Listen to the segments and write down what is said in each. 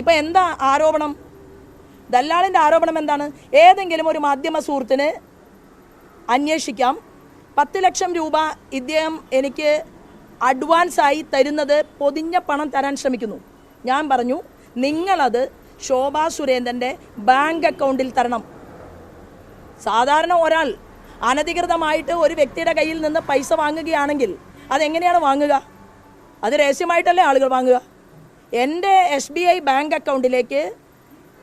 ഇപ്പൊ എന്താ ആരോപണം? ദല്ലാളിന്റെ ആരോപണം എന്താണ്? ഏതെങ്കിലും ഒരു മാധ്യമ സുഹൃത്തിന് അന്വേഷിക്കാം. പത്ത് ലക്ഷം രൂപ ഇദ്ദേഹം എനിക്ക് അഡ്വാൻസ് ആയി തരുന്നത് പൊതിഞ്ഞ പണം തരാൻ ശ്രമിക്കുന്നു. ഞാൻ പറഞ്ഞു നിങ്ങളത് ശോഭാ സുരേന്ദ്രന്റെ ബാങ്ക് അക്കൗണ്ടിൽ തരണം. സാധാരണ ഒരാൾ അനധികൃതമായിട്ട് ഒരു വ്യക്തിയുടെ കയ്യിൽ നിന്ന് പൈസ വാങ്ങുകയാണെങ്കിൽ അതെങ്ങനെയാണ് വാങ്ങുക? അത് രഹസ്യമായിട്ടല്ലേ ആളുകൾ വാങ്ങുക? എന്റെ എസ് ബി ഐ ബാങ്ക് അക്കൗണ്ടിലേക്ക്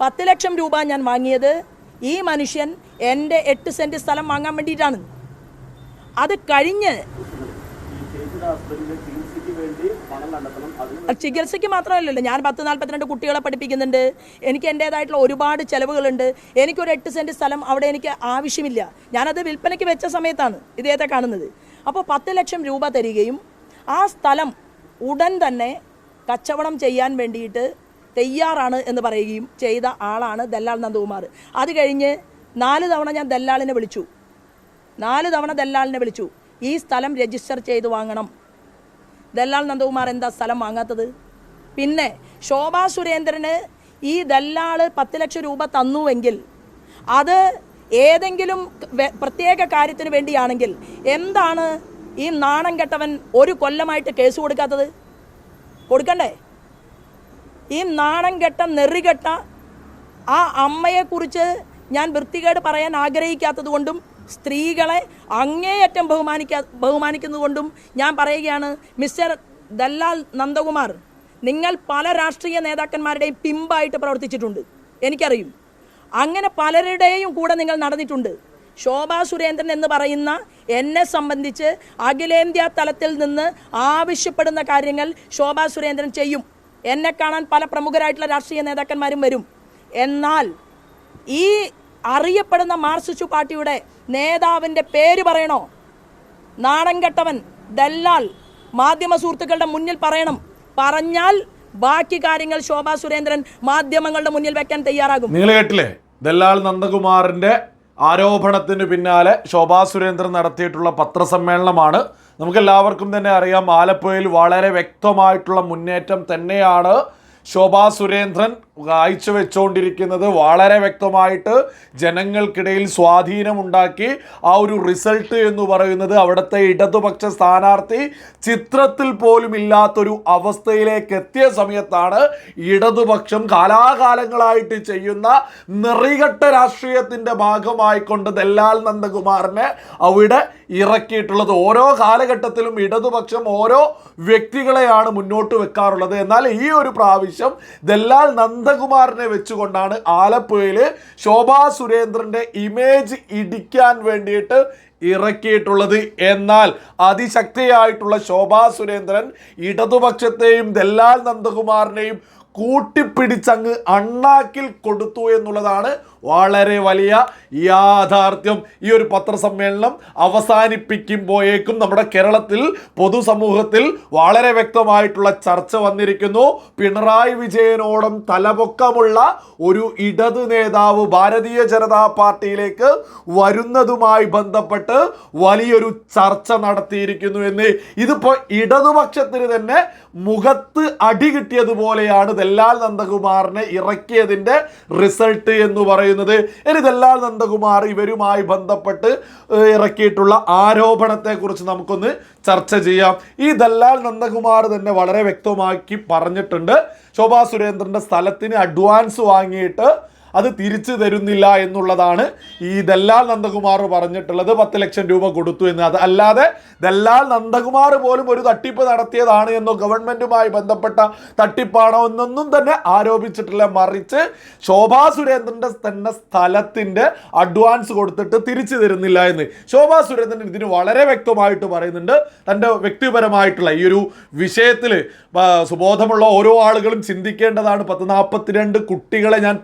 പത്ത് ലക്ഷം രൂപ ഞാൻ വാങ്ങിയത് ഈ മനുഷ്യൻ എന്റെ എട്ട് സെന്റ് സ്ഥലം വാങ്ങാൻ വേണ്ടിയിട്ടാണ്. അത് കഴിഞ്ഞ് ചികിത്സയ്ക്ക് മാത്രമല്ലല്ലോ ഞാൻ പത്ത് നാൽപ്പത്തിരണ്ട് കുട്ടികളെ പഠിപ്പിക്കുന്നുണ്ട്. എനിക്ക് എന്റേതായിട്ടുള്ള ഒരുപാട് ചിലവുകളുണ്ട്. എനിക്കൊരു എട്ട് സെന്റ് സ്ഥലം അവിടെ എനിക്ക് ആവശ്യമില്ല. ഞാനത് വിൽപ്പനയ്ക്ക് വെച്ച സമയത്താണ് ഇദ്ദേഹത്തെ കാണുന്നത്. അപ്പോൾ പത്ത് ലക്ഷം രൂപ തരികയും ആ സ്ഥലം ഉടൻ തന്നെ കച്ചവടം ചെയ്യാൻ വേണ്ടിയിട്ട് തയ്യാറാണ് എന്ന് പറയുകയും ചെയ്ത ആളാണ് ദല്ലാൽ നന്ദകുമാർ. അത് കഴിഞ്ഞ് നാല് തവണ ഞാൻ ദല്ലാളിനെ വിളിച്ചു. നാല് തവണ ദല്ലാളിനെ വിളിച്ചു. ഈ സ്ഥലം രജിസ്റ്റർ ചെയ്ത് വാങ്ങണം. ദല്ലാൽ നന്ദകുമാർ എന്താ സ്ഥലം വാങ്ങാത്തത്? പിന്നെ ശോഭാ സുരേന്ദ്രന് ഈ ദല്ലാൾ പത്ത് ലക്ഷം രൂപ തന്നുവെങ്കിൽ അത് ഏതെങ്കിലും പ്രത്യേക കാര്യത്തിന് വേണ്ടിയാണെങ്കിൽ എന്താണ് ഈ നാണം കെട്ടവൻ ഒരു കൊല്ലമായിട്ട് കേസ് കൊടുക്കാത്തത്? കൊടുക്കണ്ടേ? ഈ നാണം കെട്ട നെറികെട്ട ആ അമ്മയെക്കുറിച്ച് ഞാൻ വൃത്തികേട് പറയാൻ ആഗ്രഹിക്കാത്തത് കൊണ്ടും സ്ത്രീകളെ അങ്ങേയറ്റം ബഹുമാനിക്കാ ബഹുമാനിക്കുന്നതുകൊണ്ടും ഞാൻ പറയുകയാണ് മിസ്റ്റർ ദല്ലാൽ നന്ദകുമാർ നിങ്ങൾ പല രാഷ്ട്രീയ നേതാക്കന്മാരുടെയും പിമ്പായിട്ട് പ്രവർത്തിച്ചിട്ടുണ്ട്. എനിക്കറിയും. അങ്ങനെ പലരുടെയും കൂടെ നിങ്ങൾ നടന്നിട്ടുണ്ട്. ശോഭാ സുരേന്ദ്രൻ എന്ന് പറയുന്ന എന്നെ സംബന്ധിച്ച് അഖിലേന്ത്യാ തലത്തിൽ നിന്ന് ആവശ്യപ്പെടുന്ന കാര്യങ്ങൾ ശോഭാ സുരേന്ദ്രൻ ചെയ്യും. എന്നെ കാണാൻ പല പ്രമുഖരായിട്ടുള്ള രാഷ്ട്രീയ നേതാക്കന്മാരും വരും. എന്നാൽ ഈ അറിയപ്പെടുന്ന മാർസിസ്റ്റ് പാർട്ടിയുടെ നേതാവിന്റെ പേര് പറയണോ? നാണംകെട്ടവൻ ദല്ലാൽ മാധ്യമ സുഹൃത്തുക്കളുടെ മുന്നിൽ പറയണം. പറഞ്ഞാൽ ബാക്കി കാര്യങ്ങൾ ശോഭാ സുരേന്ദ്രൻ മാധ്യമങ്ങളുടെ മുന്നിൽ വെക്കാൻ തയ്യാറാകും. നിങ്ങൾ കേട്ടില്ലേ? ദല്ലാൽ നന്ദകുമാറിന്റെ ആരോപണത്തിന് പിന്നാലെ ശോഭാ സുരേന്ദ്രൻ നടത്തിയിട്ടുള്ള പത്രസമ്മേളനമാണ്. നമുക്കെല്ലാവർക്കും തന്നെ അറിയാം ആലപ്പുഴയിൽ വളരെ വ്യക്തമായിട്ടുള്ള മുന്നേറ്റം തന്നെയാണ് ശോഭാ സുരേന്ദ്രൻ കാഴ്ചവെച്ചുകൊണ്ടിരിക്കുന്നത് വളരെ വ്യക്തമായിട്ട് ജനങ്ങൾക്കിടയിൽ സ്വാധീനമുണ്ടാക്കി ആ ഒരു റിസൾട്ട് എന്ന് പറയുന്നത് അവിടുത്തെ ഇടതുപക്ഷ സ്ഥാനാർത്ഥി ചിത്രത്തിൽ പോലും ഇല്ലാത്തൊരു അവസ്ഥയിലേക്ക് എത്തിയ സമയത്താണ് ഇടതുപക്ഷം കാലാകാലങ്ങളായിട്ട് ചെയ്യുന്ന നിറികട്ട രാഷ്ട്രീയത്തിന്റെ ഭാഗമായിക്കൊണ്ട് ദല്ലാൽ നന്ദകുമാറിനെ അവിടെ ഇറക്കിയിട്ടുള്ളത്. ഓരോ കാലഘട്ടത്തിലും ഇടതുപക്ഷം ഓരോ വ്യക്തികളെയാണ് മുന്നോട്ട് വെക്കാറുള്ളത്. എന്നാൽ ഈ ഒരു പ്രാവശ്യം ദല്ലാൽ നന്ദകുമാറിനെ വെച്ചുകൊണ്ടാണ് ആലപ്പുഴയിൽ ശോഭാ സുരേന്ദ്രന്റെ ഇമേജ് ഇടിക്കാൻ വേണ്ടിയിട്ട് ഇറക്കിയിട്ടുള്ളത്. എന്നാൽ അതിശക്തിയായിട്ടുള്ള ശോഭാ സുരേന്ദ്രൻ ഇടതുപക്ഷത്തെയും ദല്ലാൽ നന്ദകുമാറിനെയും കൂട്ടിപ്പിടിച്ചങ്ങ് അണ്ണാക്കിൽ കൊടുത്തു എന്നുള്ളതാണ് വളരെ വലിയ യാഥാർത്ഥ്യം. ഈ ഒരു പത്രസമ്മേളനം അവസാനിപ്പിക്കുമ്പോഴേക്കും നമ്മുടെ കേരളത്തിൽ പൊതുസമൂഹത്തിൽ വളരെ വ്യക്തമായിട്ടുള്ള ചർച്ച വന്നിരിക്കുന്നു. പിണറായി വിജയനോടും തലപൊക്കമുള്ള ഒരു ഇടത് നേതാവ് ഭാരതീയ ജനതാ പാർട്ടിയിലേക്ക് വരുന്നതുമായി ബന്ധപ്പെട്ട് വലിയൊരു ചർച്ച നടത്തിയിരിക്കുന്നു എന്ന്. ഇതിപ്പോൾ ഇടതുപക്ഷത്തിന് തന്നെ മുഖത്ത് അടി കിട്ടിയതുപോലെയാണ് ദല്ലാൽ നന്ദകുമാറിനെ ഇറക്കിയതിന്റെ റിസൾട്ട് എന്ന് പറയുന്നത്. ഇനി ദല്ലാൽ നന്ദകുമാർ ഇവരുമായി ബന്ധപ്പെട്ട് ഇറക്കിയിട്ടുള്ള ആരോപണത്തെക്കുറിച്ച് നമുക്കൊന്ന് ചർച്ച ചെയ്യാം. ഈ ദല്ലാൽ നന്ദകുമാർ തന്നെ വളരെ വ്യക്തമാക്കി പറഞ്ഞിട്ടുണ്ട്. ശോഭാ സുരേന്ദ്രന്റെ സ്ഥലത്തിന് അഡ്വാൻസ് വാങ്ങിയിട്ട് അത് തിരിച്ചു തരുന്നില്ല എന്നുള്ളതാണ് ഈ ദല്ലാൽ നന്ദകുമാർ പറഞ്ഞിട്ടുള്ളത്. പത്ത് ലക്ഷം രൂപ കൊടുത്തു എന്ന്. അത് അല്ലാതെ ദല്ലാൽ നന്ദകുമാർ പോലും ഒരു തട്ടിപ്പ് നടത്തിയതാണ് എന്നോ ഗവൺമെന്റുമായി ബന്ധപ്പെട്ട തട്ടിപ്പാണോ എന്നൊന്നും തന്നെ ആരോപിച്ചിട്ടില്ല. മറിച്ച് ശോഭാ സുരേന്ദ്രന്റെ തന്നെ സ്ഥലത്തിന്റെ അഡ്വാൻസ് കൊടുത്തിട്ട് തിരിച്ചു തരുന്നില്ല എന്ന്. ശോഭാ സുരേന്ദ്രൻ ഇതിന് വളരെ വ്യക്തമായിട്ട് പറയുന്നുണ്ട്. തന്റെ വ്യക്തിപരമായിട്ടുള്ള ഈ ഒരു വിഷയത്തിൽ സുബോധമുള്ള ഓരോ ആളുകളും ചിന്തിക്കേണ്ടതാണ്. പത്ത് നാൽപ്പത്തിരണ്ട് കുട്ടികളെ ഞാൻ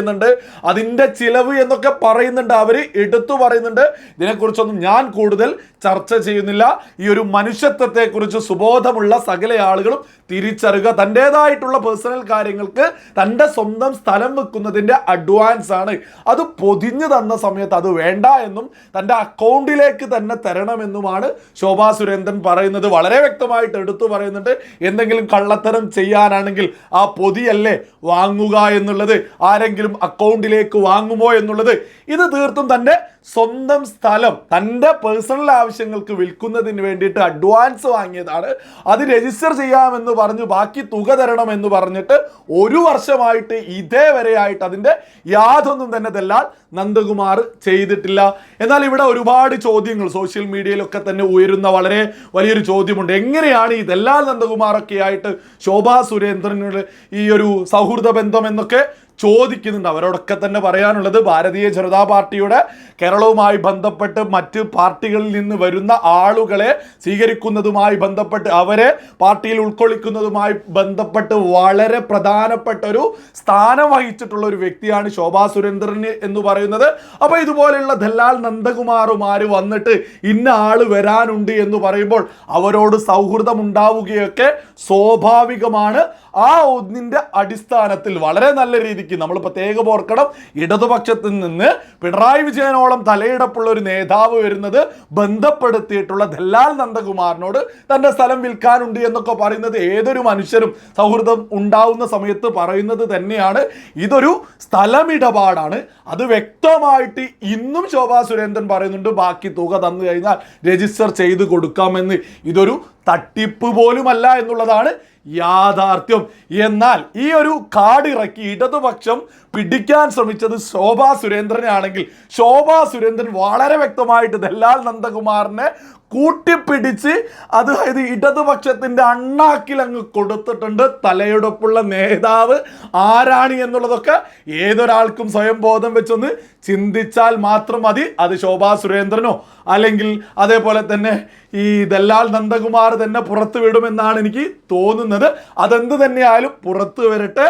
പഠിപ്പിക്കുന്നുണ്ട് അതിന്റെ ചിലവ് എന്നൊക്കെ പറയുന്നുണ്ട് അവർ എടുത്തു പറയുന്നുണ്ട്. ഇതിനെക്കുറിച്ചൊന്നും ഞാൻ കൂടുതൽ ചർച്ച ചെയ്യുന്നില്ല. ഈ ഒരു മനുഷ്യത്വത്തെക്കുറിച്ച് സുബോധമുള്ള സകല ആളുകളും തിരിച്ചറിയുക. തന്റെതായിട്ടുള്ള പേഴ്സണൽ കാര്യങ്ങൾക്ക് തന്റെ സ്വന്തം സ്ഥലം വെക്കുന്നതിന്റെ അഡ്വാൻസ് ആണ്. അത് പൊതിഞ്ഞു തന്ന സമയത്ത് അത് വേണ്ട എന്നും തന്റെ അക്കൗണ്ടിലേക്ക് തന്നെ തരണമെന്നുമാണ് ശോഭാ സുരേന്ദ്രൻ പറയുന്നത്. വളരെ വ്യക്തമായിട്ട് എടുത്തു പറയുന്നുണ്ട്. എന്തെങ്കിലും കള്ളത്തരം ചെയ്യാനാണെങ്കിൽ ആ പൊതിയല്ലേ വാങ്ങുക എന്നുള്ളത്. ആരെങ്കിലും അക്കൗണ്ടിലേക്ക് വാങ്ങുമോ എന്നുള്ളത്. ഇത് തീർത്തും തന്റെ സ്വന്തം സ്ഥലം തന്റെ പേഴ്സണൽ ആവശ്യങ്ങൾക്ക് വിൽക്കുന്നതിന് വേണ്ടിയിട്ട് അഡ്വാൻസ് വാങ്ങിയതാണ്. അത് രജിസ്റ്റർ ചെയ്യാമെന്ന് പറഞ്ഞു ബാക്കി തുക തരണം എന്ന് പറഞ്ഞിട്ട് ഒരു വർഷമായിട്ട് ഇതേവരെ ആയിട്ട് അതിന്റെ യാതൊന്നും തന്നെ ദല്ലാൽ നന്ദകുമാർ ചെയ്തിട്ടില്ല. എന്നാൽ ഇവിടെ ഒരുപാട് ചോദ്യങ്ങൾ സോഷ്യൽ മീഡിയയിലൊക്കെ തന്നെ ഉയരുന്ന വളരെ വലിയൊരു ചോദ്യമുണ്ട്. എങ്ങനെയാണ് ഈ ദല്ലാൽ നന്ദകുമാറൊക്കെ ആയിട്ട് ശോഭാ സുരേന്ദ്രനോട് ഈ ഒരു സൗഹൃദ ബന്ധം എന്നൊക്കെ ചോദിക്കുന്നുണ്ട്. അവരോടൊക്കെ തന്നെ പറയാനുള്ളത് ഭാരതീയ ജനതാ പാർട്ടിയുടെ കേരളവുമായി ബന്ധപ്പെട്ട് മറ്റ് പാർട്ടികളിൽ നിന്ന് വരുന്ന ആളുകളെ സ്വീകരിക്കുന്നതുമായി ബന്ധപ്പെട്ട് അവരെ പാർട്ടിയിൽ ഉൾക്കൊള്ളിക്കുന്നതുമായി ബന്ധപ്പെട്ട് വളരെ പ്രധാനപ്പെട്ട ഒരു സ്ഥാനം വഹിച്ചിട്ടുള്ള ഒരു വ്യക്തിയാണ് ശോഭാ സുരേന്ദ്രൻ എന്ന് പറയുന്നത്. അപ്പോൾ ഇതുപോലെയുള്ള ദല്ലാൽ നന്ദകുമാറുമാർ വന്നിട്ട് ഇന്ന ആൾ വരാനുണ്ട് എന്ന് പറയുമ്പോൾ അവരോട് സൗഹൃദം ഉണ്ടാവുകയൊക്കെ സ്വാഭാവികമാണ്. ആ ഒന്നിന്റെ അടിസ്ഥാനത്തിൽ വളരെ നല്ല രീതിക്ക് നമ്മൾ പ്രത്യേകം ഓർക്കണം ഇടതുപക്ഷത്തിൽ നിന്ന് പിണറായി വിജയനോളം തലയിടപ്പുള്ള ഒരു നേതാവ് വരുന്നത് ബന്ധപ്പെടുത്തിയിട്ടുള്ള ദല്ലാൽ നന്ദകുമാറിനോട് തന്റെ സ്ഥലം വിൽക്കാനുണ്ട് എന്നൊക്കെ പറയുന്നത് ഏതൊരു മനുഷ്യരും സൗഹൃദം ഉണ്ടാവുന്ന സമയത്ത് പറയുന്നത് തന്നെയാണ്. ഇതൊരു സ്ഥലമിടപാടാണ്. അത് വ്യക്തമായിട്ട് ഇന്നും ശോഭാ സുരേന്ദ്രൻ പറയുന്നുണ്ട് ബാക്കി തുക തന്നു കഴിഞ്ഞാൽ രജിസ്റ്റർ ചെയ്ത് കൊടുക്കാമെന്ന്. ഇതൊരു തട്ടിപ്പ് പോലുമല്ല എന്നുള്ളതാണ് യാഥാർത്ഥ്യം. എന്നാൽ ഈ ഒരു കാർഡ് ഇറക്കി ഇടതുപക്ഷം പിടിക്കാൻ ശ്രമിച്ചത് ശോഭാ സുരേന്ദ്രനാണെങ്കിൽ. ശോഭാ സുരേന്ദ്രൻ വളരെ വ്യക്തമായിട്ട് ദല്ലാൽ നന്ദകുമാറിനെ കൂട്ടിപ്പിടിച്ച് അതായത് ഇടതുപക്ഷത്തിന്റെ അണ്ണാക്കിൽ അങ്ങ് കൊടുത്തിട്ടുണ്ട്. തലയെടുപ്പുള്ള നേതാവ് ആരാണ് എന്നുള്ളതൊക്കെ ഏതൊരാൾക്കും സ്വയം ബോധം വെച്ചൊന്ന് ചിന്തിച്ചാൽ മാത്രം മതി. അത് ശോഭാ സുരേന്ദ്രനോ? അല്ലെങ്കിൽ അതേപോലെ തന്നെ ഈ ദല്ലാൽ നന്ദകുമാർ തന്നെ പുറത്തു വിടുമെന്നാണ് എനിക്ക് തോന്നുന്നത്. അതെന്ത് തന്നെയായാലും പുറത്തു വരട്ടെ.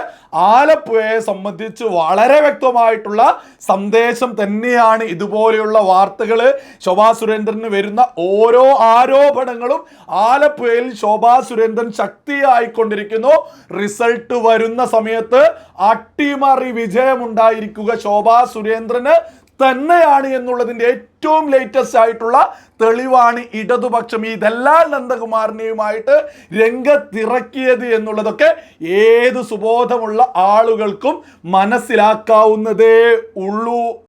ആലപ്പുഴയെ സംബന്ധിച്ച് വളരെ വ്യക്തമായിട്ടുള്ള സന്ദേശം തന്നെയാണ് ഇതുപോലെയുള്ള വാർത്തകൾ ശോഭാ സുരേന്ദ്രന് വരുന്ന ഓരോ ആരോപണങ്ങളും ആലപ്പുഴയിൽ ശോഭാ സുരേന്ദ്രൻ ശക്തിയായിക്കൊണ്ടിരിക്കുന്നു. റിസൾട്ട് വരുന്ന സമയത്ത് അട്ടിമറി വിജയമുണ്ടായിരിക്കുക ശോഭാ സുരേന്ദ്രന് തന്നെയാണ് എന്നുള്ളതിന്റെ ഏറ്റവും ലേറ്റസ്റ്റ് ആയിട്ടുള്ള തെളിവാണ് ഇടതുപക്ഷം ദല്ലാൽ നന്ദകുമാറിനെയുമായിട്ട് രംഗത്തിറക്കിയത് എന്നുള്ളതൊക്കെ ഏത് സുബോധമുള്ള ആളുകൾക്കും മനസ്സിലാക്കാവുന്നതേ ഉള്ളൂ.